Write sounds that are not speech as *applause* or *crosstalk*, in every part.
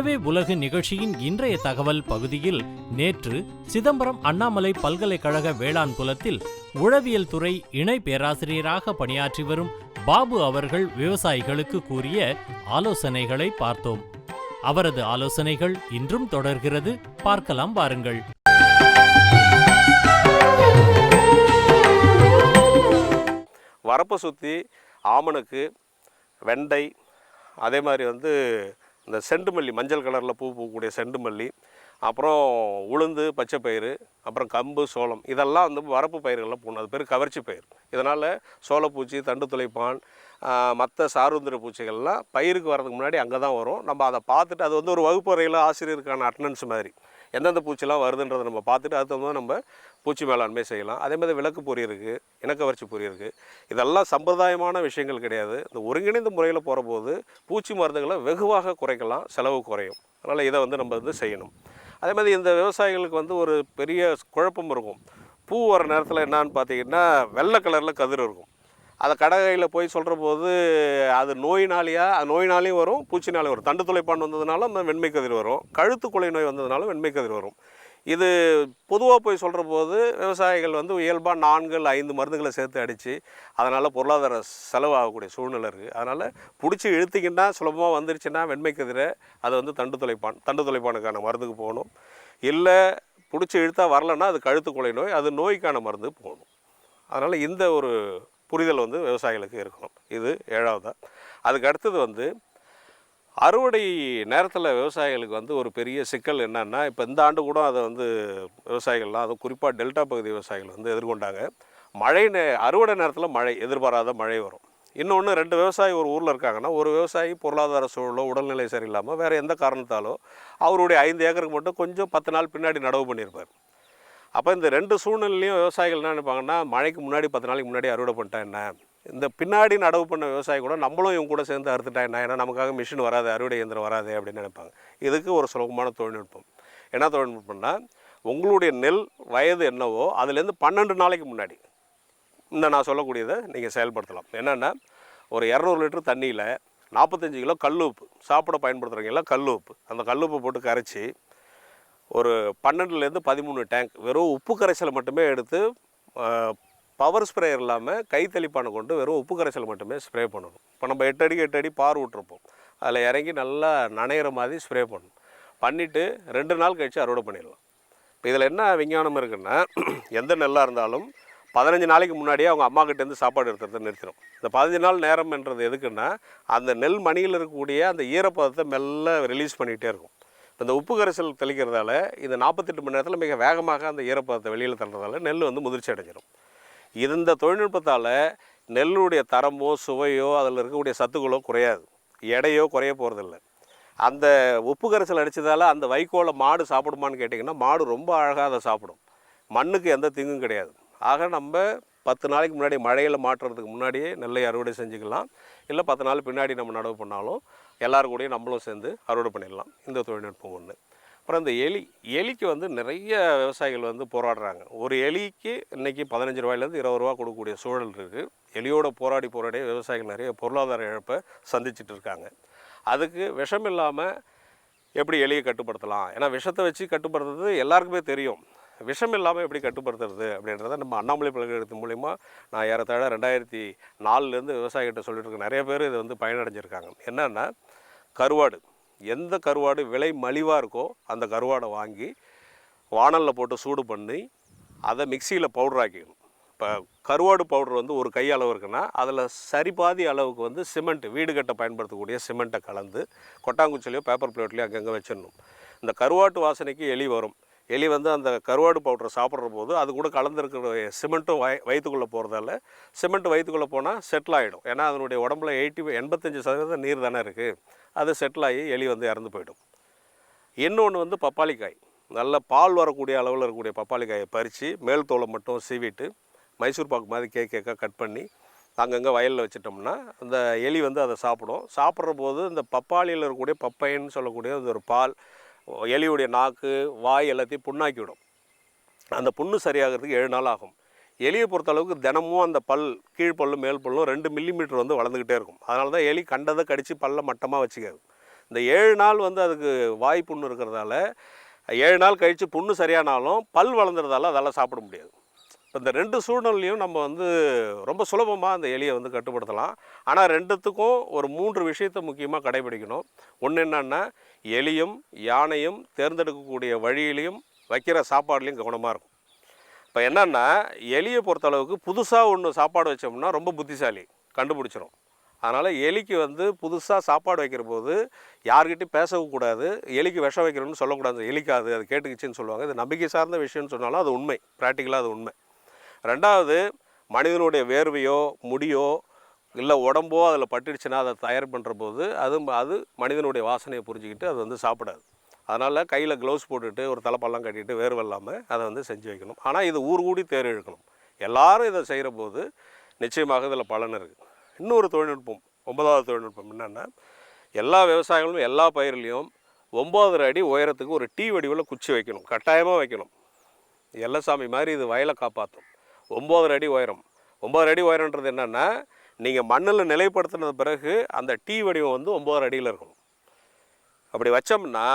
உழவே உலகு நிகழ்ச்சியின் இன்றைய தகவல் பகுதியில் நேற்று சிதம்பரம் அண்ணாமலை பல்கலைக்கழக வேளாண் புலத்தில் உழவியல் துறை இணை பேராசிரியராக பணியாற்றி வரும் பாபு அவர்கள் விவசாயிகளுக்கு கூறிய ஆலோசனைகளை பார்த்தோம். அவரது ஆலோசனைகள் இன்றும் தொடர்கிறது. பார்க்கலாம் வாருங்கள். வரப்பை சுற்றி ஆமனுக்கு வெண்டை அதே மாதிரி வந்து இந்த செண்டுமல்லி மஞ்சள் கலரில் பூ பூக்கக்கூடிய செண்டுமல்லி அப்புறம் உளுந்து பச்சை பயிறு அப்புறம் கம்பு சோளம் இதெல்லாம் வந்து வரப்பு பயிர்களில் போகணும் அது பேர் கவர்ச்சி பயிர். இதனால் சோளப்பூச்சி தண்டு துளைப்பான் மற்ற சாருந்திர பூச்சிகள்லாம் பயிருக்கு வரதுக்கு முன்னாடி அங்கே தான் வரும். நம்ம அதை பார்த்துட்டு அது வந்து ஒரு வகுப்பறையில் ஆசிரியருக்கான அட்டண்டன்ஸ் மாதிரி. எந்தெந்த பூச்சிலாம் வருதுன்றதை நம்ம பார்த்துட்டு அதுக்கு தகுந்த நம்ம பூச்சி மேலாண்மை செய்யலாம். அதே மாதிரி விளக்கு பொறி இருக்குது இனக்கவர்ச்சி பொறி இருக்குது இதெல்லாம் சம்பிரதாயமான விஷயங்கள் கிடையாது. இந்த ஒருங்கிணைந்த முறையில் போகிற போது பூச்சி மருந்துகளை வெகுவாக குறைக்கலாம் செலவு குறையும். அதனால் இதை வந்து நம்ம வந்து செய்யணும். அதே மாதிரி இந்த விவசாயிகளுக்கு வந்து ஒரு பெரிய குழப்பம் இருக்கும். பூ வர நேரத்தில் என்னான்னு பார்த்தீங்கன்னா வெள்ளை கலரில் கதிர் இருக்கும். அதை கடையில் போய் சொல்கிற போது அது நோயினாலேயா? அது நோயினாலையும் வரும் பூச்சினாலையும் வரும். தண்டு துளைப்பான் வந்ததுனால அந்த வெண்மை கதிர் வரும். கழுத்து குலை நோய் வந்ததுனால வெண்மை கதிர் வரும். இது பொதுவாக போய் சொல்கிற போது விவசாயிகள் வந்து இயல்பாக நான்கு இல்லை ஐந்து மருந்துகளை சேர்த்து அடித்து அதனால் பொருளாதார செலவாகக்கூடிய சூழ்நிலை இருக்குது அதனால் பிடிச்சி இழுத்திங்கன்னா சுலபமாக வந்துருச்சுன்னா வெண்மை கதிரை அது வந்து தண்டு துளைப்பான் தண்டு துளைப்பானுக்கான மருந்துக்கு போகணும். இல்லை பிடிச்சி இழுத்தா வரலன்னா அது கழுத்து கொலை நோய் அது நோய்க்கான மருந்து போகணும். அதனால் இந்த ஒரு புரிதல் வந்து விவசாயிகளுக்கு இருக்கணும். இது ஏழாவதாக அதுக்கு அடுத்தது வந்து அறுவடை நேரத்தில் விவசாயிகளுக்கு வந்து ஒரு பெரிய சிக்கல் என்னென்னா இப்போ இந்த ஆண்டு கூட அதை வந்து விவசாயிகள்லாம் அதுவும் குறிப்பாக டெல்டா பகுதி விவசாயிகள் வந்து எதிர்கொண்டாங்க. மழை நே அறுவடை நேரத்தில் மழை எதிர்பாராத மழை வரும். இன்னொன்று ரெண்டு விவசாயி ஒரு ஊரில் இருக்காங்கன்னா ஒரு விவசாயி பொருளாதார சூழலோ உடல்நிலை சரியில்லாமல் வேறு எந்த காரணத்தாலோ அவருடைய ஐந்து ஏக்கருக்கு மட்டும் கொஞ்சம் பத்து நாள் பின்னாடி நடவு பண்ணியிருப்பார். அப்போ இந்த ரெண்டு சூழ்நிலையும் விவசாயிகள் என்ன நினைப்பாங்கன்னா மழைக்கு முன்னாடி பத்து நாளைக்கு முன்னாடி அறுவடை பண்ணிட்டா என்ன? இந்த பின்னாடி நடவு பண்ண விவசாயி கூட நம்மளும் இவங்க கூட சேர்ந்து அறுத்துட்டா என்ன? ஏன்னா நமக்காக மிஷின் வராது அறுவடை இயந்திரம் வராது அப்படின்னு நினைப்பாங்க. இதுக்கு ஒரு சுலபமான தொழில்நுட்பம். என்ன தொழில்நுட்பம்னா உங்களுடைய நெல் வயது என்னவோ அதுலேருந்து பன்னெண்டு நாளைக்கு முன்னாடி. இந்த நான் சொல்லக்கூடியதை நீங்கள் செயல்படுத்தலாம். என்னென்னா ஒரு இரநூறு லிட்டர் தண்ணியில் நாற்பத்தஞ்சு கிலோ கல் உப்பு சாப்பிட பயன்படுத்துகிறவங்க கல் உப்பு அந்த கல் உப்பு போட்டு கரைச்சி ஒரு பன்னெண்டுலேருந்து பதிமூணு டேங்க் வெறும் உப்பு கரைசலை மட்டுமே எடுத்து பவர் ஸ்ப்ரேயர் இல்லாமல் கை தெளிப்பானை கொண்டு வெறும் உப்பு கரைசல் மட்டுமே ஸ்ப்ரே பண்ணணும். இப்போ நம்ம எட்டு அடி எட்டு அடி பார் விட்ருப்போம் அதில் இறங்கி நல்லா நனையிற மாதிரி ஸ்ப்ரே பண்ணணும். பண்ணிவிட்டு ரெண்டு நாள் கழித்து அறுவடை பண்ணிடலாம். இப்போ இதில் என்ன விஞ்ஞானம் இருக்குன்னா *clears throat* எந்த நெல்லாக இருந்தாலும் பதினஞ்சு நாளைக்கு முன்னாடியே அவங்க அம்மா கிட்டேருந்து சாப்பாடு எடுத்துறதை நிறுத்திடும். இந்த பதினஞ்சு நாள் நேரம்ன்றது எதுக்குன்னா அந்த நெல் மணியில் இருக்கக்கூடிய அந்த ஈரப்பதத்தை மெல்ல ரிலீஸ் பண்ணிகிட்டே இருக்கும். இப்போ இந்த உப்பு கரைசல் தெளிக்கிறதால இந்த நாற்பத்தெட்டு மணி நேரத்தில் மிக வேகமாக அந்த ஈரப்பதத்தை வெளியில் தள்ளுறதால நெல் வந்து முதிர்ச்சி அடைஞ்சிடும் இந்த தொழில்நுட்பத்தால் நெல்லுடைய தரமோ சுவையோ அதில் இருக்கக்கூடிய சத்துக்களோ குறையாது. எடையோ குறைய போகிறதில்ல அந்த உப்பு கரைசல் அடித்ததால் அந்த வைக்கோலை மாடு சாப்பிடுமான்னு கேட்டிங்கன்னா மாடு ரொம்ப அழகாக அதை சாப்பிடும். மண்ணுக்கு எந்த தீங்கும் கிடையாது. ஆக நம்ம பத்து நாளைக்கு முன்னாடி மழையில் மாற்றுறதுக்கு முன்னாடியே நெல்லை அறுவடை செஞ்சுக்கலாம். இல்லை பத்து நாள் பின்னாடி நம்ம நடவு பண்ணாலும் எல்லாரும் கூடயும் நம்மளும் சேர்ந்து அறுவடை பண்ணிடலாம். இந்த தொழில்நுட்பம் ஒன்று அப்புறம் இந்த எலி எலிக்கு வந்து நிறைய விவசாயிகள் வந்து போராடுறாங்க. ஒரு எலிக்கு இன்றைக்கி பதினஞ்சு ரூபாயிலேருந்து இருபது ரூபா கொடுக்கக்கூடிய சூழல் இருக்குது எலியோட போராடி போராடி விவசாயிகள் நிறைய பொருளாதார இழப்பை சந்திச்சுட்டு இருக்காங்க. அதுக்கு விஷம் இல்லாமல் எப்படி எலியை கட்டுப்படுத்தலாம்? ஏன்னா விஷத்தை வச்சு கட்டுப்படுத்துறது எல்லாருக்குமே தெரியும். விஷம் இல்லாமல் எப்படி கட்டுப்படுத்துறது அப்படின்றத நம்ம அண்ணாமலை பல்கலைக்கழகத்து மூலிமா நான் ஏறத்தாழ ரெண்டாயிரத்தி நாலுலேருந்து விவசாயிகிட்ட சொல்லிட்டு இருக்க நிறைய பேர் இது வந்து பயனடைஞ்சிருக்காங்க. என்னென்னா கருவாடு எந்த கருவாடு விலை மலிவாக இருக்கோ அந்த கருவாடை வாங்கி வாணலில் போட்டு சூடு பண்ணி அதை மிக்சியில் பவுடர் ஆக்கிக்கணும். இப்போ கருவாடு பவுடர் வந்து ஒரு கை அளவு இருக்குன்னா அதில் சரிபாதி அளவுக்கு வந்து சிமெண்ட் வீடு கட்ட பயன்படுத்தக்கூடிய சிமெண்ட்டை கலந்து கொட்டாங்குச்சிலையோ பேப்பர் பிளேட்லையோ அங்கங்கே வச்சிடணும். இந்த கருவாட்டு வாசனைக்கு எலி வரும். எலி வந்து அந்த கருவாடு பவுடரை சாப்பிட்ற போது அது கூட கலந்துருக்கிற சிமெண்ட்டும் வய வயிற்றுக்குள்ளே போகிறதால சிமெண்ட் வயிற்றுக்குள்ளே போனால் செட்டில் ஆகிடும் ஏன்னா அதனுடைய உடம்புல எயிட்டி எண்பத்தஞ்சு சதவீதம் நீர் தானே இருக்குது அது செட்டில் ஆகி எலி வந்து இறந்து போயிடும். இன்னொன்று வந்து பப்பாளிக்காய். நல்ல பால் வரக்கூடிய அளவில் இருக்கக்கூடிய பப்பாளிக்காயை பறித்து மேல் தோலை மட்டும் சீவிட்டு மைசூர் பாக்கு மாதிரி கேக் கேக்காக கட் பண்ணி அங்கங்கே வயலில் வச்சிட்டோம்னா அந்த எலி வந்து அதை சாப்பிடும். சாப்பிட்ற போது இந்த பப்பாளியில் இருக்கக்கூடிய பப்பைன்னு சொல்லக்கூடிய அந்த ஒரு பால் எலியுடைய நாக்கு வாய் எல்லாத்தையும் புண்ணாக்கி விடும் அந்த புண்ணு சரியாகிறதுக்கு ஏழு நாள் ஆகும். எலியை பொறுத்தளவுக்கு தினமும் அந்த பல் கீழ்ப்பல்லும் மேல் பல்லும் ரெண்டு மில்லிமீட்டர் வந்து வளர்ந்துக்கிட்டே இருக்கும். அதனால தான் எலி கண்டதை கடித்து பல்ல மட்டமாக வச்சுக்காது. இந்த ஏழு நாள் வந்து அதுக்கு வாய் புண்ணு இருக்கிறதால ஏழு நாள் கழித்து புண்ணு சரியானாலும் பல் வளர்ந்துறதால அதெல்லாம் சாப்பிட முடியாது. இப்போ இந்த ரெண்டு சூழ்நிலையும் நம்ம வந்து ரொம்ப சுலபமாக அந்த எலியை வந்து கட்டுப்படுத்தலாம். ஆனால் ரெண்டுத்துக்கும் ஒரு மூன்று விஷயத்தை முக்கியமாக கடைபிடிக்கணும். ஒன்று என்னன்னா எலியும் யானையும் தேர்ந்தெடுக்கக்கூடிய வழியிலையும் வைக்கிற சாப்பாடுலையும் கவனமாக இருக்கும் இப்போ என்னென்னா எலியை பொறுத்தளவுக்கு புதுசாக ஒன்று சாப்பாடு வச்சோம்னா ரொம்ப புத்திசாலி கண்டுபிடிச்சிரும். அதனால் எலிக்கு வந்து புதுசாக சாப்பாடு வைக்கிற போது யார்கிட்டையும் பேசவும் கூடாது. எலிக்கு விஷம் வைக்கணும்னு சொல்லக்கூடாது. எலிக்காது அது கேட்டுக்கிச்சின்னு சொல்லுவாங்க. இது நம்பிக்கை சார்ந்த விஷயம்னு சொன்னாலும் அது உண்மை. ப்ராக்டிக்கலாக அது உண்மை. ரெண்டாவது மனிதனுடைய வேர்வையோ முடியோ இல்லை உடம்போ அதில் பட்டுடுச்சுன்னா அதை தயார் பண்ணுற போது அது அது மனிதனுடைய வாசனையை புரிஞ்சுக்கிட்டு அது வந்து சாப்பிடாது. அதனால் கையில் க்ளவுஸ் போட்டுட்டு ஒரு தலைப்பெல்லாம் கட்டிட்டு வேர்வை இல்லாமல் அதை வந்து செஞ்சு வைக்கணும். ஆனால் இது ஊர் கூடி தேர் இழுக்கணும். எல்லாரும் இதை செய்கிற போது நிச்சயமாக இதில் பலன் இருக்குது இன்னொரு தொழில்நுட்பம் ஒன்பதாவது தொழில்நுட்பம் என்னென்னா எல்லா விவசாயிகளும் எல்லா பயிர்லேயும் ஒம்பது அடி உயரத்துக்கு ஒரு டீ வடிவில் குச்சி வைக்கணும். கட்டாயமாக வைக்கணும். எல்லசாமி மாதிரி இது வயலை காப்பாற்றும் ஒம்பது அடி உயரம். ஒம்பது அடி உயரன்றது என்னென்னா நீங்கள் மண்ணில் நிலைப்படுத்தின பிறகு அந்த டீ வடிவம் வந்து ஒம்பது அடியில் இருக்கும் அப்படி வச்சோம்னா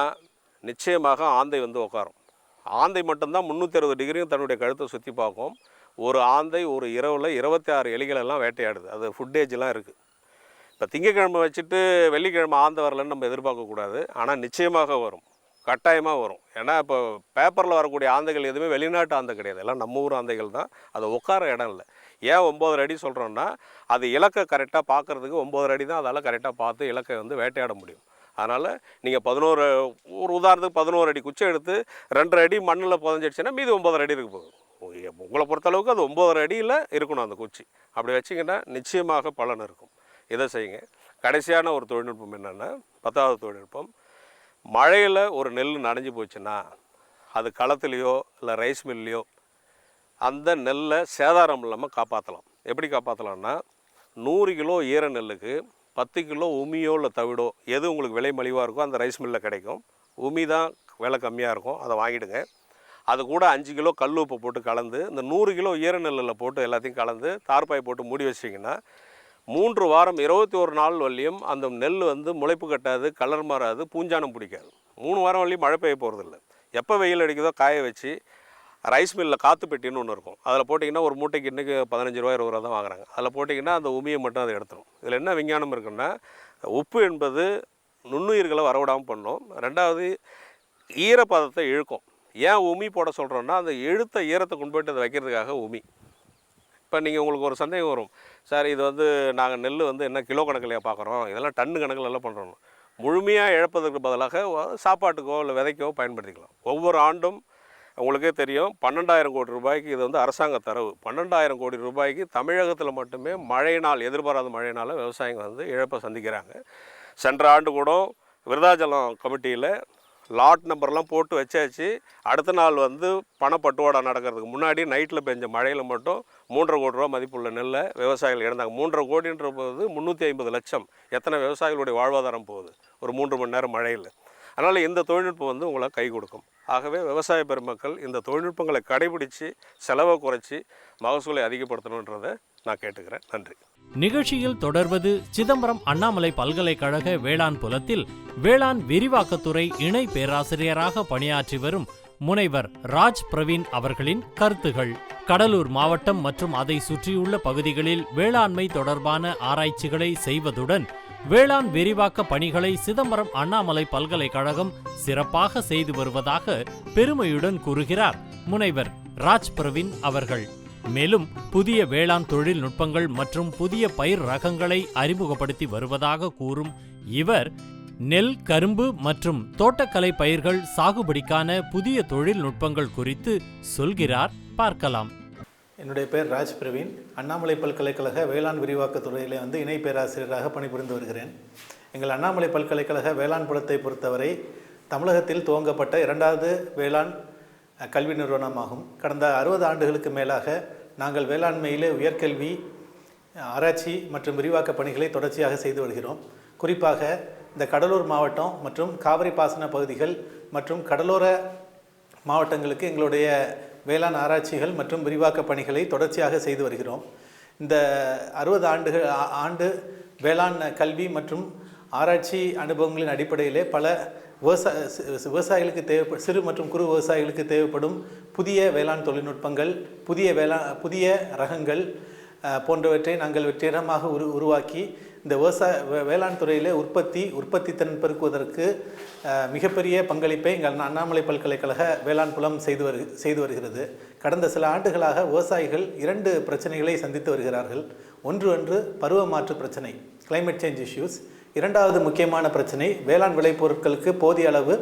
நிச்சயமாக ஆந்தை வந்து உட்காரும் ஆந்தை மட்டும்தான் முந்நூற்றி அறுபது டிகிரியும் தன்னுடைய கழுத்தை சுற்றி பார்க்கும். ஒரு ஆந்தை ஒரு இரவில் இருபத்தி ஆறு எலிகளெல்லாம் வேட்டையாடுது. அது ஃபுட்டேஜ்லாம் இருக்குது இப்போ திங்கக்கிழமை வச்சுட்டு வெள்ளிக்கிழமை ஆந்தை வரலன்னு நம்ம எதிர்பார்க்கக்கூடாது. ஆனால் நிச்சயமாக வரும். கட்டாயமாக வரும். ஏன்னா இப்போ பேப்பரில் வரக்கூடிய ஆந்தைகள் எதுவுமே வெளிநாட்டு ஆந்தை கிடையாது. எல்லாம் நம்ம ஊர் ஆந்தைகள் தான். அது உட்கார இடம் இல்லை. ஏன் ஒம்பது அடி சொல்கிறோன்னா அது இலக்கை கரெக்டாக பார்க்குறதுக்கு ஒம்பது அடி தான் அதால் கரெக்டாக பார்த்து இலக்கை வந்து வேட்டையாட முடியும். அதனால் நீங்கள் பதினோரு ஒரு உதாரணத்துக்கு பதினோரு அடி குச்சி எடுத்து ரெண்டரை அடி மண்ணில் புதஞ்சிடுச்சுன்னா மீதி ஒம்பதரை அடி இருக்கு போகுது உங்களை பொறுத்தளவுக்கு அது ஒம்பதரை அடியில் இருக்கணும் அந்த குச்சி. அப்படி வச்சிங்கன்னா நிச்சயமாக பலன் இருக்கும். இதை செய்யுங்க. கடைசியான ஒரு தொழில்நுட்பம் என்னென்னா பத்தாவது தொழில்நுட்பம் மழையில் ஒரு நெல் நனைஞ்சு போச்சுன்னா அது களத்துலேயோ இல்லை ரைஸ் மில்லையோ அந்த நெல்லை சேதாரம் இல்லாமல் காப்பாற்றலாம் எப்படி காப்பாற்றலாம்னா நூறு கிலோ ஈர நெல்லுக்கு பத்து கிலோ உமியோ இல்லை தவிடோ எது உங்களுக்கு விலை மலிவாக இருக்கோ அந்த ரைஸ் மில்லில் கிடைக்கும். உமி தான் விலை கம்மியாக இருக்கும் அதை வாங்கிடுங்க. அது கூட அஞ்சு கிலோ கல் உப்பு போட்டு கலந்து இந்த நூறு கிலோ ஈர நெல்லில் போட்டு எல்லாத்தையும் கலந்து தார்பாய் போட்டு மூடி வச்சிங்கன்னா மூன்று வாரம் இருபத்தி ஒரு நாள் வரலையும் அந்த நெல் வந்து முளைப்பு கட்டாது கலர் மாறாது பூஞ்சானம் பிடிக்காது. மூணு வாரம் வரலையும் மழை பெய்ய போகிறதில்ல எப்போ வெயில் அடிக்குதோ காய வச்சு ரைஸ் மில்லில் காற்று பெட்டின்னு ஒன்று இருக்கும். அதில் போட்டிங்கன்னா ஒரு மூட்டைக்கு இன்றைக்கி பதினஞ்சு ரூபா இருபது ரூபா தான் வாங்குறாங்க. அதில் போட்டிங்கன்னா அந்த உமியை மட்டும் அதை எடுத்துரும். இதில் என்ன விஞ்ஞானம் இருக்குன்னா உப்பு என்பது நுண்ணுயிர்களை வரவிடாமல் பண்ணும். ரெண்டாவது ஈரப்பதத்தை இழுக்கும். ஏன் உமி போட சொல்கிறோன்னா அந்த இழுத்த ஈரத்தை கொண்டு போயிட்டு அதை வைக்கிறதுக்காக உமி. இப்போ நீங்கள் உங்களுக்கு ஒரு சந்தேகம் வரும். சார் இது வந்து நாங்கள் நெல் வந்து என்ன கிலோ கணக்கிலையா பார்க்குறோம்? இதெல்லாம் டன்னு கணக்கில் எல்லாம் பண்ணுறோம் முழுமையாக இழப்பதற்கு பதிலாக சாப்பாட்டுக்கோ இல்லை விதைக்கோ பயன்படுத்திக்கலாம். ஒவ்வொரு ஆண்டும் உங்களுக்கே தெரியும் பன்னெண்டாயிரம் கோடி ரூபாய்க்கு இது வந்து அரசாங்க தரவு. பன்னெண்டாயிரம் கோடி ரூபாய்க்கு தமிழகத்தில் மட்டுமே மழையினால் எதிர்பாராத மழையினால் விவசாயிங்க வந்து இழப்பை சந்திக்கிறாங்க. சென்ற ஆண்டு கூட விருதாச்சலம் கமிட்டியில் லாட் நம்பர்லாம் போட்டு வச்சாச்சு. அடுத்த நாள் வந்து பணப்பட்டுவாடா நடக்கிறதுக்கு. முன்னாடி நைட்டில் பெஞ்ச மழையில் மட்டும் மூன்றரை கோடி ரூபா மதிப்புள்ள நெல்லை விவசாயிகள் இழந்தாங்க. மூன்றரை கோடின்ற போது முந்நூற்றி ஐம்பது லட்சம். எத்தனை விவசாயிகளுடைய வாழ்வாதாரம் போகுது? ஒரு மூன்று மணி நேரம் மழையில். அதனால் இந்த தொழில்நுட்பம் வந்து உங்களை கை கொடுக்கும். ஆகவே விவசாய பெருமக்கள் இந்த தொழில்நுட்பங்களை கடைபிடித்து செலவை குறைச்சி மகசூலை அதிகப்படுத்தணுன்றதை நான் கேட்டுக்கிறேன். நன்றி. நிகழ்ச்சியில் தொடர்வது சிதம்பரம் அண்ணாமலை பல்கலைக்கழக வேளாண் புலத்தில் வேளாண் விரிவாக்கத்துறை இணை பேராசிரியராக பணியாற்றி வரும் முனைவர் ராஜ் பிரவீன் அவர்களின் கருத்துகள். கடலூர் மாவட்டம் மற்றும் அதை சுற்றியுள்ள பகுதிகளில் வேளாண்மை தொடர்பான ஆராய்ச்சிகளை செய்வதுடன் வேளாண் விரிவாக்க பணிகளை சிதம்பரம் அண்ணாமலை பல்கலைக்கழகம் சிறப்பாக செய்து வருவதாக பெருமையுடன் கூறுகிறார் முனைவர் ராஜ் பிரவீன் அவர்கள். மேலும் புதிய வேளாண் தொழில்நுட்பங்கள் மற்றும் புதிய பயிர் ரகங்களை அறிமுகப்படுத்தி வருவதாக கூறும் இவர் நெல் கரும்பு மற்றும் தோட்டக்கலை பயிர்கள் சாகுபடிக்கான புதிய தொழில்நுட்பங்கள் குறித்து சொல்கிறார். பார்க்கலாம். என்னுடைய பெயர் ராஜ் பிரவீன். அண்ணாமலை பல்கலைக்கழக வேளாண் விரிவாக்கத் துறையில் வந்து இணை பேராசிரியராக பணிபுரிந்து வருகிறேன். எங்கள் அண்ணாமலை பல்கலைக்கழக வேளாண் புலத்தை பொறுத்தவரை தமிழகத்தில் துவங்கப்பட்ட இரண்டாவது வேளாண் கல்வி நிறுவனமாகும். கடந்த அறுபது ஆண்டுகளுக்கு மேலாக நாங்கள் வேளாண்மையிலே உயர்கல்வி ஆராய்ச்சி மற்றும் விரிவாக்க பணிகளை தொடர்ச்சியாக செய்து வருகிறோம். குறிப்பாக இந்த கடலூர் மாவட்டம் மற்றும் காவிரி பாசன பகுதிகள் மற்றும் கடலோர மாவட்டங்களுக்கு எங்களுடைய வேளாண் ஆராய்ச்சிகள் மற்றும் விரிவாக்க பணிகளை தொடர்ச்சியாக செய்து வருகிறோம். இந்த அறுபது ஆண்டுகள் ஆண்டு வேளாண் கல்வி மற்றும் ஆராய்ச்சி அனுபவங்களின் அடிப்படையிலே பல விவசாய விவசாயிகளுக்கு தேவைப்படும் சிறு மற்றும் குறு விவசாயிகளுக்கு தேவைப்படும் புதிய வேளாண் தொழில்நுட்பங்கள் புதிய வேளாண் புதிய ரகங்கள் போன்றவற்றை நாங்கள் வெற்றிகரமாக உரு உருவாக்கி இந்த விவசாய வேளாண் துறையிலே உற்பத்தி உற்பத்தி திறன் பெருக்குவதற்கு மிகப்பெரிய பங்களிப்பை எங்கள் அண்ணாமலை பல்கலைக்கழக வேளாண் புலம் செய்து வரு செய்து வருகிறது. கடந்த சில ஆண்டுகளாக விவசாயிகள் இரண்டு பிரச்சனைகளை சந்தித்து வருகிறார்கள். ஒன்று ஒன்று பருவ மாற்று பிரச்சனை கிளைமேட் சேஞ்ச் இஷ்யூஸ் இரண்டாவது முக்கியமான பிரச்சனை வேளாண் விளைபொருட்களுக்கு போதிய அளவு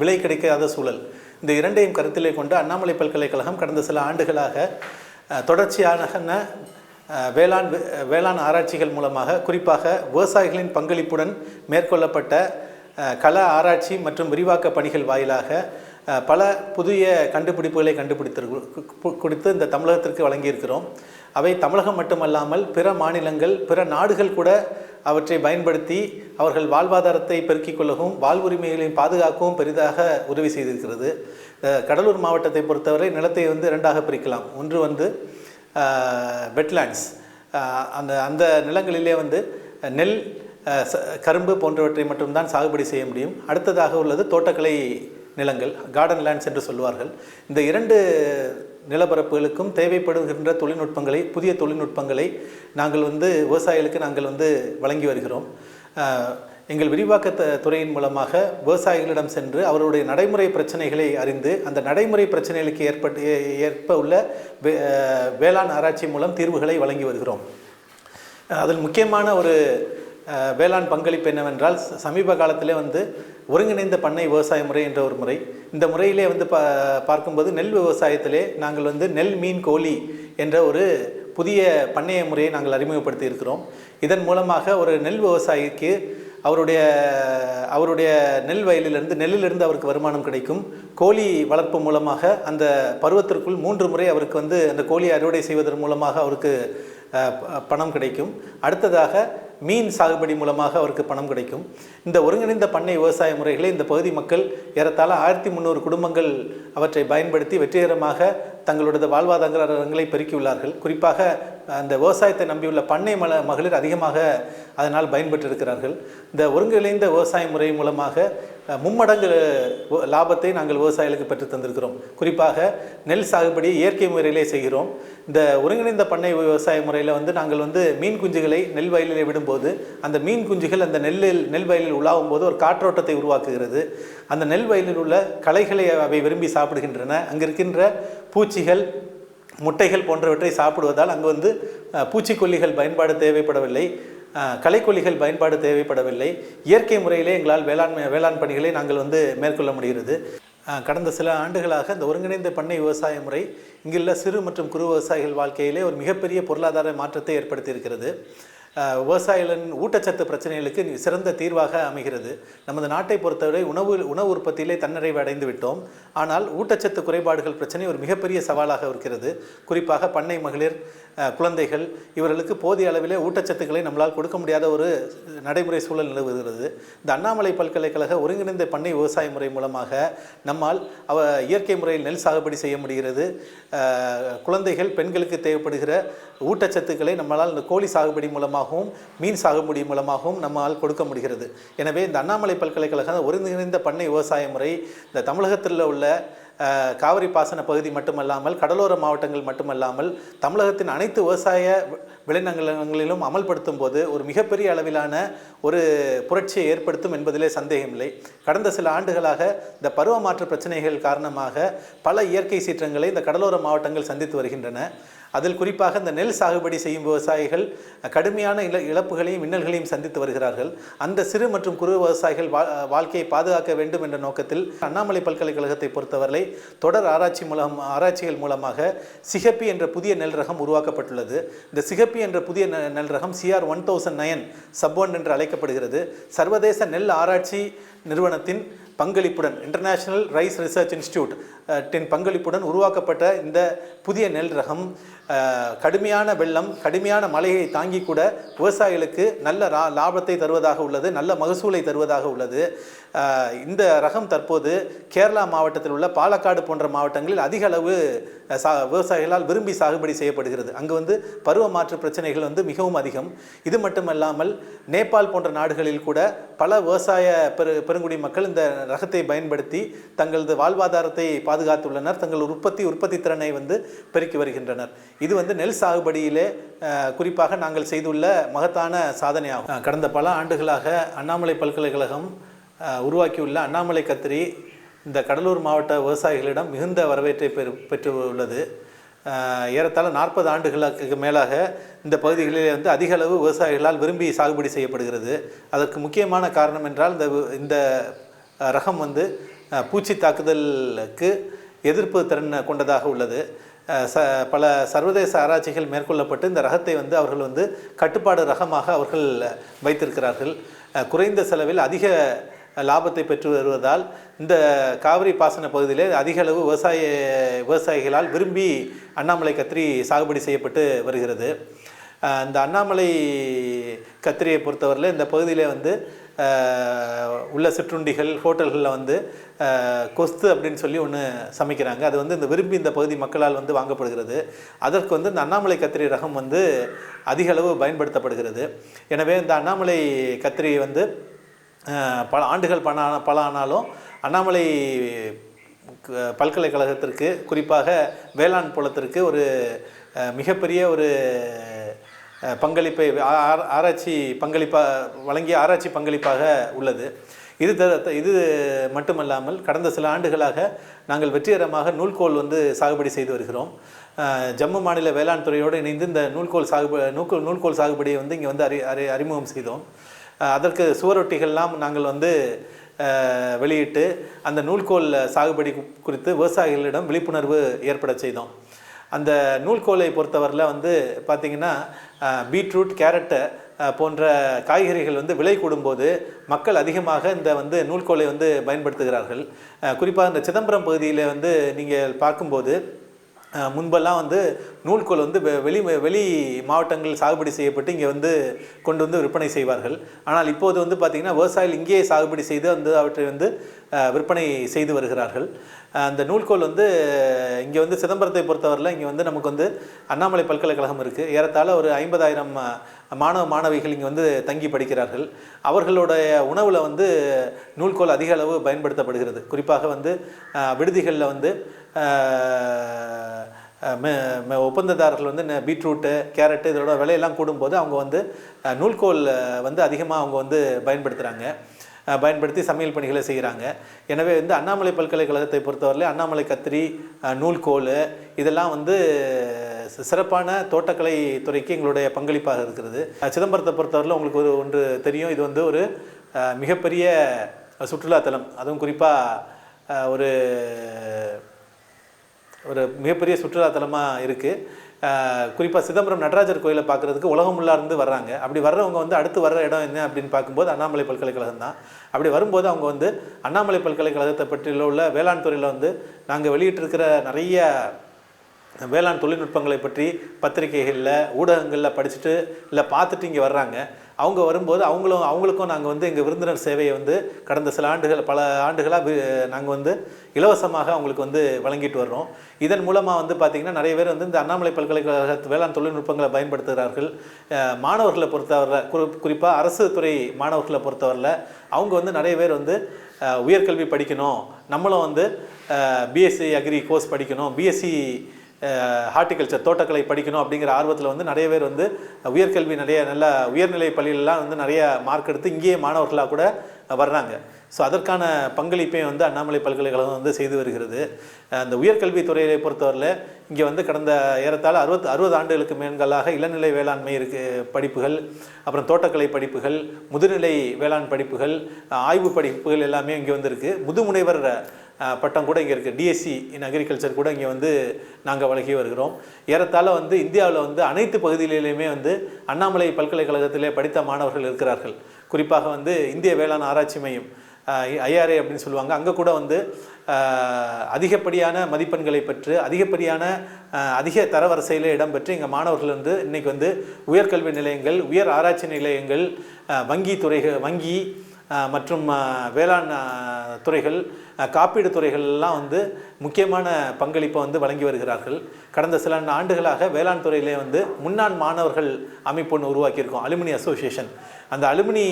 விலை கிடைக்காத சூழல். இந்த இரண்டையும் கருத்திலே கொண்டு அண்ணாமலை பல்கலைக்கழகம் கடந்த சில ஆண்டுகளாக தொடர்ச்சியான வேளாண் வேளாண் ஆராய்ச்சிகள் மூலமாக குறிப்பாக விவசாயிகளின் பங்களிப்புடன் மேற்கொள்ளப்பட்ட கல கள ஆராய்ச்சி மற்றும் விரிவாக்க பணிகள் வாயிலாக பல புதிய கண்டுபிடிப்புகளை கண்டுபிடித்திருக்கு கொடுத்து இந்த தமிழகத்திற்கு வழங்கியிருக்கிறோம். அவை தமிழகம் மட்டுமல்லாமல் பிற மாநிலங்கள் பிற நாடுகள் கூட அவற்றை பயன்படுத்தி அவர்கள் வாழ்வாதாரத்தை பெருக்கிக் கொள்ளவும் வாழ்வுரிமைகளை பாதுகாக்கவும் பெரிதாக உதவி செய்திருக்கிறது. கடலூர் மாவட்டத்தை பொறுத்தவரை நிலத்தை வந்து இரண்டாக பிரிக்கலாம். ஒன்று வந்து வெட்லேண்ட்ஸ் அந்த அந்த நிலங்களிலே வந்து நெல் கரும்பு போன்றவற்றை மட்டும்தான் சாகுபடி செய்ய முடியும். அடுத்ததாக உள்ளது தோட்டக்கலை நிலங்கள் கார்டன் லேண்ட்ஸ் என்று சொல்வார்கள். இந்த இரண்டு நிலப்பரப்புகளுக்கும் தேவைப்படுகின்ற தொழில்நுட்பங்களை புதிய தொழில்நுட்பங்களை நாங்கள் வந்து விவசாயிகளுக்கு நாங்கள் வந்து வழங்கி வருகிறோம். எங்கள் விரிவாக்க துறையின் மூலமாக விவசாயிகளிடம் சென்று அவருடைய நடைமுறை பிரச்சனைகளை அறிந்து அந்த நடைமுறை பிரச்சனைகளுக்கு ஏற்பட்டு ஏற்ப உள்ள வே- வேளாண் ஆராய்ச்சி மூலம் தீர்வுகளை வழங்கி வருகிறோம். அதில் முக்கியமான ஒரு வேளாண் பங்களிப்பு என்னவென்றால் சமீப காலத்திலே வந்து ஒருங்கிணைந்த பண்ணை விவசாய முறை என்ற ஒரு முறை. இந்த முறையிலே வந்து பா பார்க்கும்போது நெல் விவசாயத்திலே நாங்கள் வந்து நெல் மீன் கோழி என்ற ஒரு புதிய பண்ணைய முறையை நாங்கள் அறிமுகப்படுத்தி இருக்கிறோம். இதன் மூலமாக ஒரு நெல் விவசாயிக்கு அவருடைய அவருடைய நெல் வயலிலிருந்து நெல்லிலிருந்து அவருக்கு வருமானம் கிடைக்கும். கோழி வளர்ப்பு மூலமாக அந்த பருவத்திற்குள் மூன்று முறை அவருக்கு வந்து அந்த கோழியை அறுவடை செய்வதன் மூலமாக அவருக்கு பணம் கிடைக்கும். அடுத்ததாக மீன் சாகுபடி மூலமாக அவருக்கு பணம் கிடைக்கும். இந்த ஒருங்கிணைந்த பண்ணை விவசாய முறைகளை இந்த பகுதி மக்கள் ஏறத்தாழ ஆயிரத்தி முந்நூறு குடும்பங்கள் அவற்றை பயன்படுத்தி வெற்றிகரமாக தங்களுடைய வாழ்வாதாரங்களை பெருக்கியுள்ளார்கள். குறிப்பாக அந்த விவசாயத்தை நம்பியுள்ள பண்ணை மல மகளிர் அதிகமாக அதனால் பயன்பெற்றிருக்கிறார்கள். இந்த ஒருங்கிணைந்த விவசாய முறை மூலமாக மும்மடங்கு லாபத்தை நாங்கள் விவசாயிகளுக்கு பெற்று தந்திருக்கிறோம். குறிப்பாக நெல் சாகுபடி இயற்கை முறையிலே செய்கிறோம். இந்த ஒருங்கிணைந்த பண்ணை விவசாய முறையில் வந்து நாங்கள் வந்து மீன் குஞ்சுகளை நெல் வயலிலே விடும்போது அந்த மீன் குஞ்சுகள் அந்த நெல்லில் நெல் வயலில் உலாவும் போது ஒரு காற்றோட்டத்தை உருவாக்குகிறது. அந்த நெல் வயலில் உள்ள களைகளை அவை விரும்பி சாப்பிடுகின்றன. அங்கே இருக்கின்ற பூச்சிகள் முட்டைகள் போன்றவற்றை சாப்பிடுவதால் அங்கு வந்து பூச்சிக்கொல்லிகள் பயன்பாடு தேவைப்படவில்லை. கலைக்கொல்லிகள் பயன்பாடு தேவைப்படவில்லை. இயற்கை முறையிலே எங்களால் வேளாண்மை வேளாண் பணிகளை நாங்கள் வந்து மேற்கொள்ள முடிகிறது. கடந்த சில ஆண்டுகளாக இந்த ஒருங்கிணைந்த பண்ணை விவசாய முறை இங்குள்ள சிறு மற்றும் குறு விவசாயிகள் வாழ்க்கையிலே ஒரு மிகப்பெரிய பொருளாதார மாற்றத்தை ஏற்படுத்தியிருக்கிறது. விவசாயிகளின் ஊட்டச்சத்து பிரச்சனைகளுக்கு சிறந்த தீர்வாக அமைகிறது. நமது நாட்டை பொறுத்தவரை உணவு உணவு உற்பத்தியிலே தன்னிறைவு அடைந்து விட்டோம். ஆனால் ஊட்டச்சத்து குறைபாடுகள் பிரச்சனை ஒரு மிகப்பெரிய சவாலாக இருக்கிறது. குறிப்பாக பண்ணை மகளிர் குழந்தைகள் இவர்களுக்கு போதிய அளவிலே ஊட்டச்சத்துக்களை நம்மளால் கொடுக்க முடியாத ஒரு நடைமுறை சூழல் நிலவுகிறது. இந்த அண்ணாமலை பல்கலைக்கழக ஒருங்கிணைந்த பண்ணை விவசாய முறை மூலமாக நம்மால் அவ இயற்கை முறையில் நெல் சாகுபடி செய்ய முடிகிறது. குழந்தைகள் பெண்களுக்கு தேவைப்படுகிற ஊட்டச்சத்துக்களை நம்மளால் இந்த கோழி சாகுபடி மூலமாகவும் மீன் சாகுபடி மூலமாகவும் நம்மால் கொடுக்க முடிகிறது. எனவே இந்த அண்ணாமலை பல்கலைக்கழக ஒருங்கிணைந்த பண்ணை விவசாய முறை இந்த தமிழகத்தில் உள்ள காவிரி பாசன பகுதி மட்டுமல்லாமல் கடலோர மாவட்டங்கள் மட்டுமல்லாமல் தமிழகத்தின் அனைத்து விவசாய விளைநிலங்களிலும் அமல்படுத்தும் போது ஒரு மிகப்பெரிய அளவிலான ஒரு புரட்சியை ஏற்படுத்தும் என்பதிலே சந்தேகமில்லை. கடந்த சில ஆண்டுகளாக இந்த பருவமாற்ற பிரச்சனைகள் காரணமாக பல இயற்கை சீற்றங்களை இந்த கடலோர மாவட்டங்கள் சந்தித்து வருகின்றன. அதில் குறிப்பாக இந்த நெல் சாகுபடி செய்யும் விவசாயிகள் கடுமையான இழ இழப்புகளையும் இன்னல்களையும் சந்தித்து வருகிறார்கள். அந்த சிறு மற்றும் குறு விவசாயிகள் வா வாழ்க்கையை பாதுகாக்க வேண்டும் என்ற நோக்கத்தில் அண்ணாமலை பல்கலைக்கழகத்தை பொறுத்தவரை தொடர் ஆராய்ச்சி மூலம் ஆராய்ச்சிகள் மூலமாக சிகப்பி என்ற புதிய நெல் ரகம் உருவாக்கப்பட்டுள்ளது. இந்த சிகப்பி என்ற புதிய நெ- நெல் ரகம் CR one thousand nine sub one என்று அழைக்கப்படுகிறது. சர்வதேச நெல் ஆராய்ச்சி நிறுவனத்தின் பங்களிப்புடன் இன்டர்நேஷனல் ரைஸ் ரிசர்ச் இன்ஸ்டியூட் டின் பங்களிப்புடன் உருவாக்கப்பட்ட இந்த புதிய நெல் ரகம் கடுமையான வெள்ளம் கடுமையான மழையை தாங்கி கூட விவசாயிகளுக்கு நல்ல ரா லாபத்தை தருவதாக உள்ளது நல்ல மகசூலை தருவதாக உள்ளது. இந்த ரகம் தற்போது கேரளா மாவட்டத்தில் உள்ள பாலக்காடு போன்ற மாவட்டங்களில் அதிக அளவு சா விவசாயிகளால் விரும்பி சாகுபடி செய்யப்படுகிறது. அங்கு வந்து பருவ மாற்று பிரச்சனைகள் வந்து மிகவும் அதிகம். இது மட்டுமல்லாமல் நேபாள் போன்ற நாடுகளில் கூட பல விவசாய பெரு பெருங்குடி மக்கள் இந்த ரகத்தை பயன்படுத்தி தங்களது வாழ்வாதாரத்தை பா பாதுகாத்துள்ளனர். தங்கள் உற்பத்தி உற்பத்தி திறனை வந்து பெருக்கி வருகின்றனர். இது வந்து நெல் சாகுபடியிலே குறிப்பாக நாங்கள் செய்துள்ள மகத்தான சாதனையாகும். கடந்த பல ஆண்டுகளாக அண்ணாமலை பல்கலைக்கழகம் உருவாக்கியுள்ள அண்ணாமலை கத்திரி இந்த கடலூர் மாவட்ட விவசாயிகளிடம் மிகுந்த வரவேற்பை பெறு பெற்று உள்ளது ஏறத்தாழ நாற்பது ஆண்டுகளுக்கு மேலாக இந்த பகுதிகளில் வந்து அதிக அளவு விவசாயிகளால் விரும்பி சாகுபடி செய்யப்படுகிறது. அதற்கு முக்கியமான காரணம் என்றால் இந்த இந்த ரகம் வந்து பூச்சி தாக்குதலுக்கு எதிர்ப்பு திறன் கொண்டதாக உள்ளது. ச பல சர்வதேச ஆராய்ச்சிகள் மேற்கொள்ளப்பட்டு இந்த ரகத்தை வந்து அவர்கள் வந்து கட்டுப்பாடு ரகமாக அவர்கள் வைத்திருக்கிறார்கள். குறைந்த செலவில் அதிக லாபத்தை பெற்று வருவதால் இந்த காவிரி பாசன பகுதியிலே அதிக அளவு விவசாய விவசாயிகளால் விரும்பி அண்ணாமலை கத்திரி சாகுபடி செய்யப்பட்டு வருகிறது. இந்த அண்ணாமலை கத்திரியை பொறுத்தவரையில் இந்த பகுதியிலே வந்து உள்ள சிற்றுண்டிகள் ஹோட்டல்களில் வந்து கொஸ்து அப்படின்னு சொல்லி ஒன்று சமைக்கிறாங்க. அது வந்து இந்த விரும்பி இந்த பகுதி மக்களால் வந்து வாங்கப்படுகிறது. அதற்கு வந்து இந்த அண்ணாமலை கத்திரி ரகம் வந்து அதிக அளவு பயன்படுத்தப்படுகிறது. எனவே இந்த அண்ணாமலை கத்திரி வந்து பல ஆண்டுகள் பல பல ஆனாலும் அண்ணாமலை பல்கலைக்கழகத்திற்கு குறிப்பாக வேளாண் புலத்திற்கு ஒரு மிகப்பெரிய ஒரு பங்களிப்பை ஆ- ஆ- ஆராய்ச்சி பங்களிப்பாக வழங்கிய ஆராய்ச்சி பங்களிப்பாக உள்ளது. இது த- இது மட்டுமல்லாமல் கடந்த சில ஆண்டுகளாக நாங்கள் வெற்றிகரமாக நூல்கோல் வந்து சாகுபடி செய்து வருகிறோம். ஜம்மு மாநில வேளாண் துறையோடு இணைந்து இந்த நூல்கோல் சாகுப நூல்கோல் நூல்கோல் சாகுபடியை வந்து இங்கே வந்து அறி அறி அறிமுகம் செய்தோம். அதற்கு சுவரொட்டிகள்லாம் நாங்கள் வந்து வெளியிட்டு அந்த நூல்கோல் சாகுபடி குறித்து விவசாயிகளிடம் விழிப்புணர்வு ஏற்பட செய்தோம். அந்த நூல்கோலை பொறுத்தவரையில் வந்து பார்த்திங்கன்னா பீட்ரூட் கேரட்டு போன்ற காய்கறிகள் வந்து விலை கூடும்போது மக்கள் அதிகமாக இந்த வந்து நூல்கோலை வந்து பயன்படுத்துகிறார்கள். குறிப்பாக இந்த சிதம்பரம் பகுதியில் வந்து நீங்கள் பார்க்கும்போது முன்பெல்லாம் வந்து நூல்கோல் வந்து வெ- வெளி வெளி மாவட்டங்கள் சாகுபடி செய்யப்பட்டு இங்கே வந்து கொண்டு வந்து விற்பனை செய்வார்கள். ஆனால் இப்போது வந்து பார்த்திங்கன்னா விவசாயிகள் இங்கேயே சாகுபடி செய்து வந்து அவற்றை வந்து விற்பனை செய்து வருகிறார்கள். அந்த நூல்கோல் வந்து இங்கே வந்து சிதம்பரத்தை பொறுத்தவரையில் இங்கே வந்து நமக்கு வந்து அண்ணாமலை பல்கலைக்கழகம் இருக்குது ஏறத்தாழ ஒரு ஐம்பதாயிரம் மாணவ மாணவிகள் இங்கே வந்து தங்கி படிக்கிறார்கள். அவர்களுடைய உணவில் வந்து நூல்கோல் அதிக அளவு பயன்படுத்தப்படுகிறது. குறிப்பாக வந்து விடுதிகளில் வந்து ஒப்பந்ததாரர்கள் வந்து பீட்ரூட்டு கேரட்டு இதோட விலையெல்லாம் கூடும்போது அவங்க வந்து நூல்கோல் வந்து அதிகமாக அவங்க வந்து பயன்படுத்துகிறாங்க பயன்படுத்தி சமையல் பணிகளை செய்கிறாங்க எனவே வந்து அண்ணாமலை பல்கலைக்கழகத்தை பொறுத்தவரையில் அண்ணாமலை கத்திரி நூல்கோல் இதெல்லாம் வந்து சிறப்பான தோட்டக்கலை துறைக்கு எங்களுடைய பங்களிப்பாக இருக்கிறது. சிதம்பரத்தை பொறுத்தவரையில் உங்களுக்கு ஒரு ஒன்று தெரியும். இது வந்து ஒரு மிகப்பெரிய சுற்றுலாத்தலம். அதுவும் குறிப்பாக ஒரு ஒரு மிகப்பெரிய சுற்றுலாத்தலமாக இருக்குது குறிப்பாக சிதம்பரம் நடராஜர் கோயிலை பார்க்குறதுக்கு உலகம் உள்ளார்ந்து வர்றாங்க. அப்படி வர்றவங்க வந்து அடுத்து வர்ற இடம் என்ன அப்படின்னு பார்க்கும்போது அண்ணாமலை பல்கலைக்கழகம் தான். அப்படி வரும்போது அவங்க வந்து அண்ணாமலை பல்கலைக்கழகத்தை பற்றியில் உள்ள வேளாண் துறையில் வந்து நாங்கள் வெளியிட்டிருக்கிற நிறைய வேளாண் தொழில்நுட்பங்களை பற்றி பத்திரிகைகளில் ஊடகங்களில் படிச்சுட்டு இல்லை பார்த்துட்டு இங்கே வர்றாங்க. அவங்க வரும்போது அவங்களும் அவங்களுக்கும் நாங்கள் வந்து எங்கள் விருந்தினர் சேவையை வந்து கடந்த சில ஆண்டுகள் பல ஆண்டுகளாக நாங்கள் வந்து இலவசமாக அவங்களுக்கு வந்து வழங்கிட்டு வர்றோம். இதன் மூலமாக வந்து பார்த்திங்கன்னா நிறைய பேர் வந்து இந்த அண்ணாமலை பல்கலைக்கழக வேளாண் தொழில்நுட்பங்களை பயன்படுத்துகிறார்கள். மாணவர்களை பொறுத்தவரை குறி குறிப்பாக அரசு துறை மாணவர்களை பொறுத்தவரையில் அவங்க வந்து நிறைய பேர் வந்து உயர்கல்வி படிக்கணும். நம்மளும் வந்து பிஎஸ்சி அக்ரி கோர்ஸ் படிக்கணும். பிஎஸ்சி ஹார்டிகல்ச்சர் தோட்டக்கலை படிக்கணும் அப்படிங்கிற ஆர்வத்தில் வந்து நிறைய பேர் வந்து உயர்கல்வி நிறைய நல்ல உயர்நிலை பள்ளியிலலாம் வந்து நிறைய மார்க் எடுத்து இங்கேயே மாணவர்களாக கூட வர்றாங்க. ஸோ அதற்கான பங்களிப்பையும் வந்து அண்ணாமலை பல்கலைக்கழகம் வந்து செய்து வருகிறது. அந்த உயர்கல்வித் துறையை பொறுத்தவரையில் இங்கே வந்து கடந்த ஏறத்தாழ அறுபத் அறுபது ஆண்டுகளுக்கு மேன்களாக இளநிலை வேளாண்மை இருக்கு படிப்புகள் அப்புறம் தோட்டக்கலை படிப்புகள் முதுநிலை வேளாண் படிப்புகள் ஆய்வு படிப்புகள் எல்லாமே இங்கே வந்திருக்கு. முதுமுனைவர் பட்டம் கூட இங்கே இருக்குது டிஎஸ்சி இன் அக்ரிகல்ச்சர் கூட இங்கே வந்து நாங்கள் வழங்கி வருகிறோம். ஏறத்தாழ வந்து இந்தியாவில் வந்து அனைத்து பகுதிகளிலுமே வந்து அண்ணாமலை பல்கலைக்கழகத்திலே படித்த மாணவர்கள் இருக்கிறார்கள். குறிப்பாக வந்து இந்திய வேளாண் ஆராய்ச்சி மையம் ஐஆர்ஏ அப்படின்னு சொல்லுவாங்க. அங்கே கூட வந்து அதிகப்படியான மதிப்பெண்களை பெற்று அதிகப்படியான அதிக தரவரிசையில் இடம்பெற்று எங்கள் மாணவர்கள் வந்து இன்னைக்கு வந்து உயர்கல்வி நிலையங்கள் உயர் ஆராய்ச்சி நிலையங்கள் வங்கி துறைகள் வங்கி மற்றும் வேளாண் துறைகள் காப்பீடு துறைகள் எல்லாம் வந்து முக்கியமான பங்களிப்பை வந்து வழங்கி வருகிறார்கள். கடந்த சில ஆண்டுகளாக வேளாண் துறையிலே வந்து முன்னாள் மாணவர்கள் அமைப்பு ஒன்று உருவாக்கியிருக்கோம் அலுமினி அசோசியேஷன் அந்த அலுமினி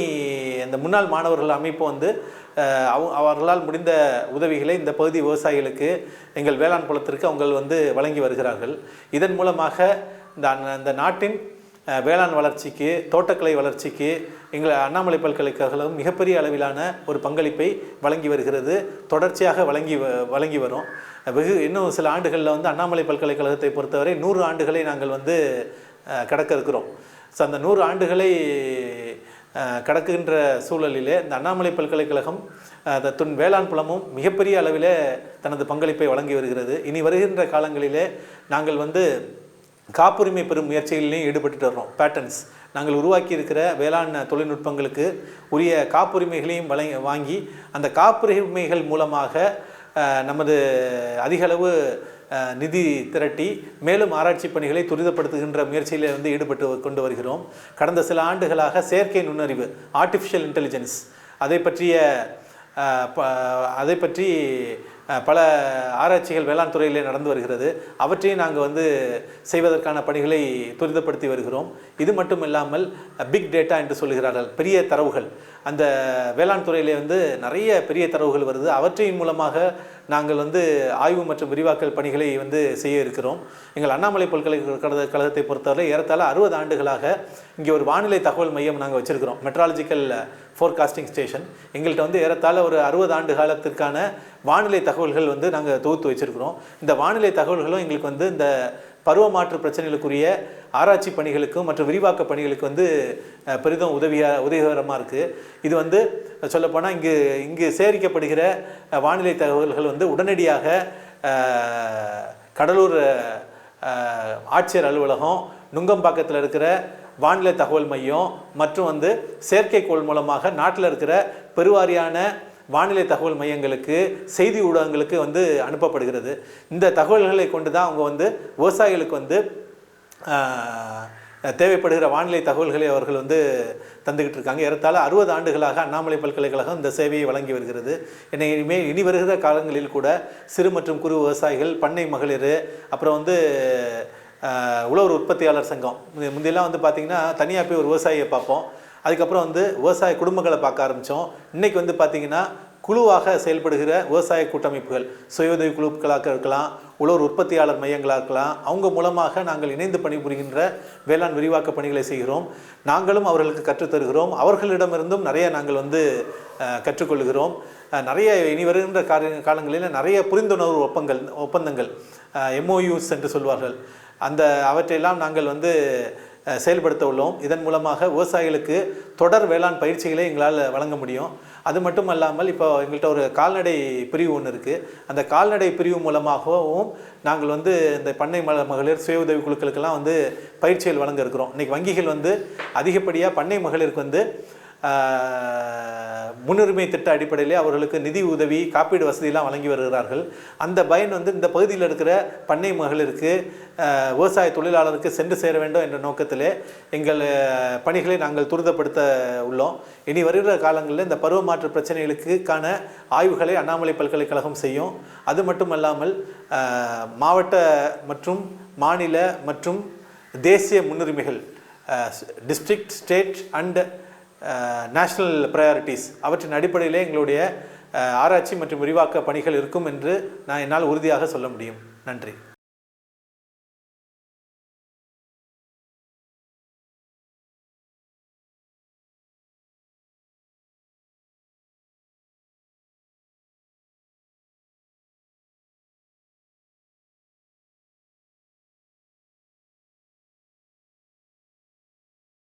அந்த முன்னாள் மாணவர்கள் அமைப்பு வந்து அவ அவர்களால் முடிந்த உதவிகளை இந்த பகுதி விவசாயிகளுக்கு எங்கள் வேளாண் குலத்திற்கு அவங்கள் வந்து வழங்கி வருகிறார்கள். இதன் மூலமாக இந்த அந்த இந்த நாட்டின் வேளாண் வளர்ச்சிக்கு தோட்டக்கலை வளர்ச்சிக்கு எங்கள் அண்ணாமலை பல்கலைக்கழகம் மிகப்பெரிய அளவிலான ஒரு பங்களிப்பை வழங்கி வருகிறது. தொடர்ச்சியாக வழங்கி வ- வழங்கி வரும். வெகு இன்னும் சில ஆண்டுகளில் வந்து அண்ணாமலை பல்கலைக்கழகத்தை பொறுத்தவரை நூறு ஆண்டுகளை நாங்கள் வந்து கடக்க இருக்கிறோம் ஸோ அந்த நூறு ஆண்டுகளை கடக்குகின்ற சூழலிலே இந்த அண்ணாமலை பல்கலைக்கழகம் அந்த துன் வேளாண் புலமும் மிகப்பெரிய அளவிலே தனது பங்களிப்பை வழங்கி வருகிறது. இனி வருகின்ற காலங்களிலே நாங்கள் வந்து காப்புரிமை பெறும் முயற்சிகளிலையும் ஈடுபட்டு வர்றோம். பேட்டர்ன்ஸ் நாங்கள் உருவாக்கியிருக்கிற வேளாண் தொழில்நுட்பங்களுக்கு உரிய காப்புரிமைகளையும் வழங்கி வாங்கி அந்த காப்புரிமைகள் மூலமாக நமது அதிகளவு நிதி திரட்டி மேலும் ஆராய்ச்சி பணிகளை துரிதப்படுத்துகின்ற முயற்சியில் வந்து ஈடுபட்டு கொண்டு வருகிறோம். கடந்த சில ஆண்டுகளாக செயற்கை நுண்ணறிவு ஆர்டிஃபிஷியல் இன்டெலிஜென்ஸ் அதை பற்றிய ப- அதை பற்றி பல ஆராய்ச்சிகள் வேளாண் துறையிலே நடந்து வருகிறது. அவற்றையும் நாங்கள் வந்து செய்வதற்கான பணிகளை துரிதப்படுத்தி வருகிறோம். இது மட்டும் இல்லாமல் பிக் டேட்டா என்று சொல்கிறார்கள் பெரிய தரவுகள். அந்த வேளாண் துறையிலே வந்து நிறைய பெரிய தரவுகள் வருது. அவற்றின் மூலமாக நாங்கள் வந்து ஆய்வு மற்றும் விரிவாக்கல் பணிகளை வந்து செய்ய இருக்கிறோம். எங்கள் அண்ணாமலை பல்கலைக்கழக கழகத்தை பொறுத்தவரை ஏறத்தாழ அறுபது ஆண்டுகளாக இங்கே ஒரு வானிலை தகவல் மையம் நாங்கள் வச்சுருக்கிறோம். மெட்ராலஜிக்கல் ஃபோர்காஸ்டிங் ஸ்டேஷன் எங்கள்கிட்ட வந்து ஏறத்தாழ ஒரு அறுபது ஆண்டு காலத்திற்கான வானிலை தகவல்கள் வந்து நாங்கள் தொகுத்து வச்சுருக்கிறோம். இந்த வானிலை தகவல்களும் எங்களுக்கு வந்து இந்த பருவமாற்று பிரச்சனைகளுக்குரிய ஆராய்ச்சி பணிகளுக்கும் மற்றும் விரிவாக்க பணிகளுக்கு வந்து பெரிதும் உதவியாக உதவிகரமாக இருக்குது இது வந்து சொல்லப்போனால் இங்கு இங்கு சேகரிக்கப்படுகிற வானிலை தகவல்கள் வந்து உடனடியாக கடலூர் ஆட்சியர் அலுவலகம் நுங்கம்பாக்கத்தில் இருக்கிற வானிலை தகவல் மையம் மற்றும் வந்து செயற்கைக்கோள் மூலமாக நாட்டில் இருக்கிற பெருவாரியான வானிலை தகவல் மையங்களுக்கு செய்தி ஊடகங்களுக்கு வந்து அனுப்பப்படுகிறது. இந்த தகவல்களை கொண்டு தான் அவங்க வந்து விவசாயிகளுக்கு வந்து தேவைப்படுகிற வானிலை தகவல்களை அவர்கள் வந்து தந்துக்கிட்டு இருக்காங்க. ஏறத்தாழ அறுபது ஆண்டுகளாக அண்ணாமலை பல்கலைக்கழகம் இந்த சேவையை வழங்கி வருகிறது. என்னை இனிமேல் இனி வருகிற காலங்களில் கூட சிறு மற்றும் குறு விவசாயிகள் பண்ணை மகளிர் அப்புறம் வந்து உழவர் உற்பத்தியாளர் சங்கம். முந்தையெல்லாம் வந்து பார்த்திங்கன்னா தனியாக போய் ஒரு விவசாயியை பார்ப்போம். அதுக்கப்புறம் வந்து விவசாய குடும்பங்களை பார்க்க ஆரம்பித்தோம் இன்றைக்கி வந்து பார்த்திங்கன்னா குழுவாக செயல்படுகிற விவசாய கூட்டமைப்புகள் சுய உதவி குழுக்களாக இருக்கலாம் உழவர் உற்பத்தியாளர் மையங்களாக இருக்கலாம் அவங்க மூலமாக நாங்கள் இணைந்து பணிபுரிகின்ற வேளாண் விரிவாக்க பணிகளை செய்கிறோம். நாங்களும் அவர்களுக்கு கற்றுத்தருகிறோம் அவர்களிடமிருந்தும் நிறைய நாங்கள் வந்து கற்றுக்கொள்கிறோம். நிறைய இனி வருகின்ற கால காலங்களில் நிறைய புரிந்துணர்வு ஒப்பங்கள் ஒப்பந்தங்கள் எம்ஓயூஸ் என்று சொல்வார்கள். அந்த அவற்றையெல்லாம் நாங்கள் வந்து செயல்படுத்த உள்ளோம். இதன் மூலமாக விவசாயிகளுக்கு தொடர் வேளாண் பயிற்சிகளை எங்களால் வழங்க முடியும். அது மட்டும் அல்லாமல் இப்போ எங்கள்கிட்ட ஒரு கால்நடை பிரிவு ஒன்று இருக்குது அந்த கால்நடை பிரிவு மூலமாகவும் நாங்கள் வந்து இந்த பண்ணை மல மகளிர் சுய உதவி குழுக்களுக்கெல்லாம் வந்து பயிற்சிகள் வழங்க இருக்கிறோம். இன்றைக்கி வங்கிகள் வந்து அதிகப்படியாக பண்ணை மகளிருக்கு வந்து முன்னுரிமை திட்ட அடிப்படையிலே அவர்களுக்கு நிதி உதவி காப்பீடு வசதியெல்லாம் வழங்கி வருகிறார்கள். அந்த பயன் வந்து இந்த பகுதியில் இருக்கிற பண்ணை மகளிருக்கு விவசாய தொழிலாளருக்கு சென்று சேர வேண்டும் என்ற நோக்கத்திலே எங்கள் பணிகளை நாங்கள் துரிதப்படுத்த உள்ளோம். இனி வருகிற காலங்களில் இந்த பருவமாற்று பிரச்சனைகளுக்கான ஆய்வுகளை அண்ணாமலை பல்கலைக்கழகம் செய்யும். அது மட்டுமல்லாமல் மாவட்ட மற்றும் மாநில மற்றும் தேசிய முன்னுரிமைகள் district state and national priorities அவற்றின் அடிப்படையிலே எங்களுடைய ஆராய்ச்சி மற்றும் விரிவாக்க பணிகள் இருக்கும் என்று நான் என்னால் உறுதியாக சொல்ல முடியும். நன்றி.